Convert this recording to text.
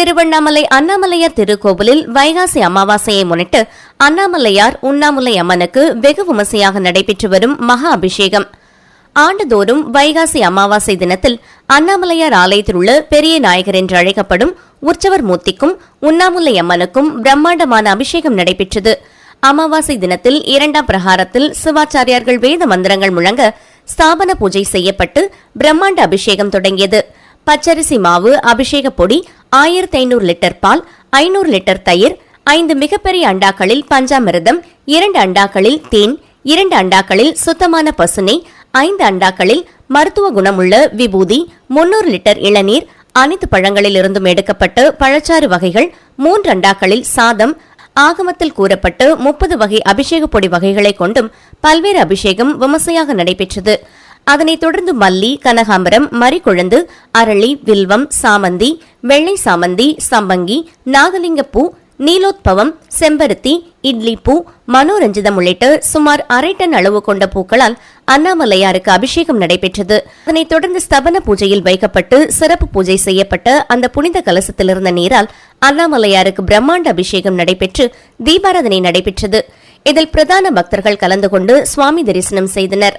திருவண்ணாமலை அண்ணாமலையார் திருக்கோவிலில் வைகாசி அமாவாசையை முன்னிட்டு அண்ணாமலையார் உண்ணாமுலை அம்மனுக்கு வெகு விமர்சையாக நடைபெற்று வரும் மகா அபிஷேகம். ஆண்டுதோறும் வைகாசி அமாவாசை தினத்தில் அண்ணாமலையார் ஆலயத்தில் உள்ள பெரிய நாயகர் என்று அழைக்கப்படும் உற்சவர் மூர்த்திக்கும் உண்ணாமுலை அம்மனுக்கும் பிரம்மாண்டமான அபிஷேகம் நடைபெற்றது. அமாவாசை தினத்தில் இரண்டாம் பிரகாரத்தில் சிவாச்சாரியார்கள் வேத மந்திரங்கள் முழங்க ஸ்தாபன பூஜை செய்யப்பட்டு பிரம்மாண்ட அபிஷேகம் தொடங்கியது. பச்சரிசி மாவு அபிஷேக பொடி ஆயிரத்தி ஐநூறு லிட்டர் பால் ஐநூறு லிட்டர் தயிர் ஐந்து மிகப்பெரிய அண்டாக்களில் பஞ்சாமிர்தம் இரண்டு அண்டாக்களில் தேன் இரண்டு அண்டாக்களில் சுத்தமான பசுனை ஐந்து அண்டாக்களில் மருத்துவ குணமுள்ள விபூதி முன்னூறு லிட்டர் இளநீர் அனைத்து பழங்களில் இருந்தும் எடுக்கப்பட்டு பழச்சாறு வகைகள் மூன்று அண்டாக்களில் சாதம் ஆகமத்தில் கூறப்பட்டு முப்பது வகை அபிஷேக பொடி வகைகளை கொண்டும் பல்வேறு அபிஷேகம் விமர்சையாக நடைபெற்றது. அதனைத் தொடர்ந்து மல்லி கனகாம்பரம் மறிக்குழந்து அரளி வில்வம் சாமந்தி வெள்ளை சாமந்தி சம்பங்கி நாகலிங்கப்பூ நீலோத்பவம் செம்பருத்தி இட்லி பூ மனோரஞ்சிதம் உள்ளிட்ட சுமார் அரை டன் அளவு கொண்ட பூக்களால் அண்ணாமலையாருக்கு அபிஷேகம் நடைபெற்றது. அதனைத் தொடர்ந்து ஸ்தபன பூஜையில் வைக்கப்பட்டு சிறப்பு பூஜை செய்யப்பட்ட அந்த புனித கலசத்தில் இருந்த நீரால் அண்ணாமலையாருக்கு பிரம்மாண்ட அபிஷேகம் நடைபெற்று தீபாராதனை நடைபெற்றது. இதில் பிரதான பக்தர்கள் கலந்து கொண்டு சுவாமி தரிசனம் செய்தனர்.